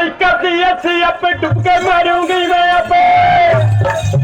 ਰਾਣੀ ਕਰਦੀ ਆਪੇ ਡੁੱਬ ਕੇ ਮਾਰੂੰਗੀ ਮੈਂ ਆਪੇ।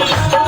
Yeah.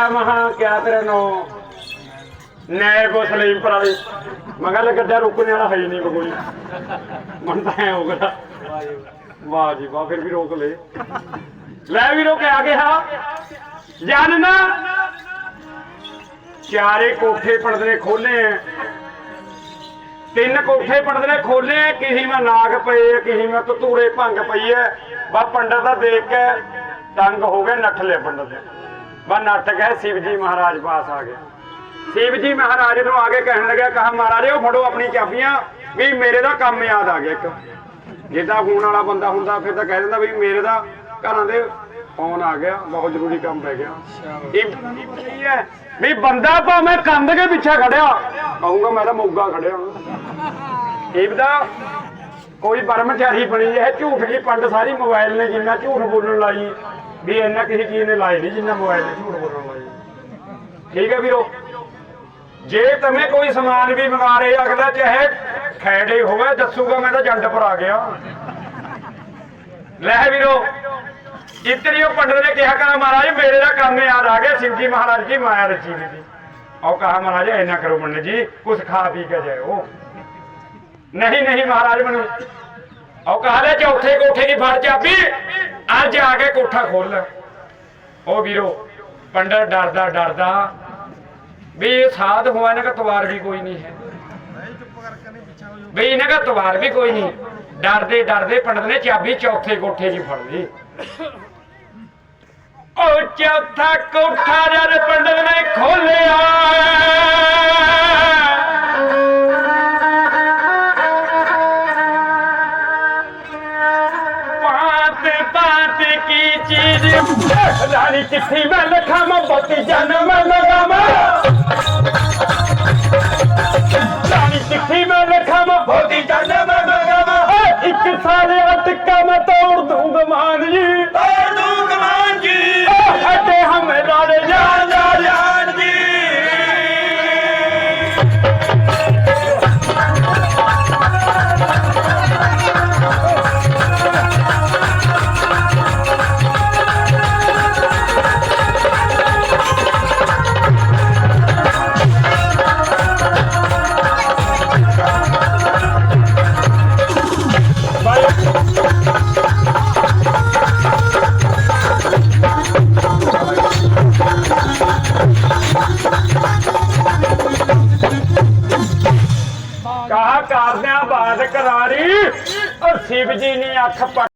ਮੈਂ ਮਹਾ ਕਿਆ ਤੇਰਾ ਨੋ। ਨੈਬ ਸਲੀਮ ਪਰਾਲੀ ਮੈਂ ਕਿਹਾ, ਗੱਡਾ ਵਾਲਾ ਹੈ ਨਹੀਂ ਕੋਈ। ਮਨ ਤਾਂ ਐ ਹੋ ਗਿਆ। ਵਾਹ ਜੀ ਵਾਹ, ਫਿਰ ਵੀ ਰੋਕ ਲੈ ਲੈ ਵੀ ਰੋਕੇ, ਆ ਗਿਆ। ਜਾਨਣਾ। ਚਾਰੇ ਕੋਠੇ ਪੜਦੇ ਨੇ ਖੋਲੇ ਤਿੰਨ ਕੋਠੇ ਪੜਦੇ ਨੇ ਖੋਲੇ ਐ। ਕਿਸੇ ਮੈਂ ਨਾਗ ਪਏ ਕਿਸੇ ਮੈਂ ਤਤੂੜੇ ਭੰਗ ਪਈ ਐ। ਬਾ ਪੰਡਤ ਦਾ ਦੇਖ ਕੇ ਤੰਗ ਹੋ ਗਏ, ਨੱਠ ਲਿਆ ਪੰਡਤ ਬਾ ਨੱਠ ਗਏ ਸ਼ਿਵ ਜੀ ਮਹਾਰਾਜ ਪਾਸ ਆ ਗਿਆ ਸ਼ਿਵ ਜੀ ਮਹਾਰਾਜ ਨੂੰ ਆ ਕੇ ਕਹਿਣ ਲੱਗਿਆ, ਕਹਾ, ਮਹਾਰਾਜ, ਉਹ ਫੜੋ ਆਪਣੀ ਚਾਬੀਆਂ, ਵੀ ਮੇਰੇ ਦਾ ਕੰਮ ਯਾਦ ਆ ਗਿਆ ਇੱਕ। ਜੇ ਫੋਨ ਵਾਲਾ ਬੰਦਾ ਹੁੰਦਾ, ਫਿਰ ਤਾਂ ਕਹਿ ਦਿੰਦਾ ਵੀ ਮੇਰੇ ਦਾ ਘਰਾਂ ਦੇ ਫੋਨ ਆ ਗਿਆ, ਬਹੁਤ ਜ਼ਰੂਰੀ ਕੰਮ ਪੈ ਗਿਆ। ਇਹ ਇਹ ਹੈ? ਵੀ ਬੰਦਾ ਭਾਵੇਂ ਕੰਧ ਕੇ ਪਿੱਛੇ ਖੜਿਆ, ਕਹੂੰਗਾ ਮੈਂ ਤਾਂ ਮੋਗਾ ਖੜਿਆ ਇਹ ਦਾ ਕੋਈ ਬਰਮਚਾਰੀ ਬਣੀ ਹੈ ਝੂਠ ਦੀ ਪੰਡ ਸਾਰੀ ਮੋਬਾਈਲ ਨੇ ਜਿੰਨਾ ਝੂਠ ਬੋਲਣ ਲਾਈ। ਵੀ ਇੰਨਾ ਕਿਸੇ ਚੀਜ਼ ਨੇ ਲਾਏ ਨਹੀਂ ਜਿੰਨਾ ਮੋਬਾਈਲ ਨੇ, ਝੂਠ ਬੋਲਣ ਲਾਈ ਠੀਕ ਹੈ ਵੀਰੋ? ਜੇ તમે ਕੋਈ ਸਮਾਨ ਵੀ ਮੰਗਾ ਰਹੇ ਅਗਲਾ ਚਾਹੇ ਖੈੜੇ ਹੋਵੇ, ਦੱਸੂਗਾ ਮੈਂ ਤਾਂ ਜੰਡ ਪਰ ਆ ਗਿਆ। ਲੈ ਵੀਰੋ, ਇਤਰੀ ਉਹ ਪੰਡਤ ਨੇ ਕਿਹਾ ਕਹਾ ਮਹਾਰਾਜ, ਮੇਰੇ ਦਾ ਕੰਮ ਯਾਦ ਆ ਗਿਆ ਸ਼ਿਵ ਜੀ ਮਹਾਰਾਜ ਜੀ ਮਾਇਆ ਰਚੀ ਦੀ। ਸੀ ਉਹ ਕਹਾ, ਮਹਾਰਾਜ ਐਨਾ ਕਰੋ ਪੰਡਤ ਜੀ, ਕੁਛ ਖਾ ਪੀ ਕੇ ਜਾਓ ਨਹੀਂ ਨਹੀਂ ਮਹਾਰਾਜ, ਮੈਨੂੰ ਉਹ ਕਹਾ, ਲੈ ਚੌਥੇ ਕੋਠੇ ਦੀ ਫੜ ਚਾਬੀ। ਅੱਜ ਆ ਕੇ ਕੋਠਾ ਖੋਲ ਉਹ ਵੀਰੋ, ਪੰਡਤ ਡਰਦਾ ਡਰਦਾ। ਵੀ ਇਹ ਸਾਧ ਹੋਇਆ ਨਾ ਕਿ ਤਵਾਰ ਵੀ ਕੋਈ ਨਹੀਂ ਹੈ। ਵੀ ਇਹਨਾਂ ਦਾ ਤਵਾਰ ਵੀ ਕੋਈ ਨਹੀਂ ਡਰਦੇ ਡਰਦੇ ਪੰਡਤ ਨੇ ਚਾਬੀ ਚੌਥੇ ਕੋਠੇ 'ਚ ਫੜ ਲਈ। ਉਹ ਚੌਥਾ ਕੋਠਾ ਜਦ ਪੰਡਤ ਨੇ ਖੋਲਿਆ ดีขณะนี้จิตที่แม่นละข้ามอบติอย่างนั้นแม่แม่ ਸ਼ਿਵ ਜੀ ਨੇ ਅੱਖ ਪੱਟ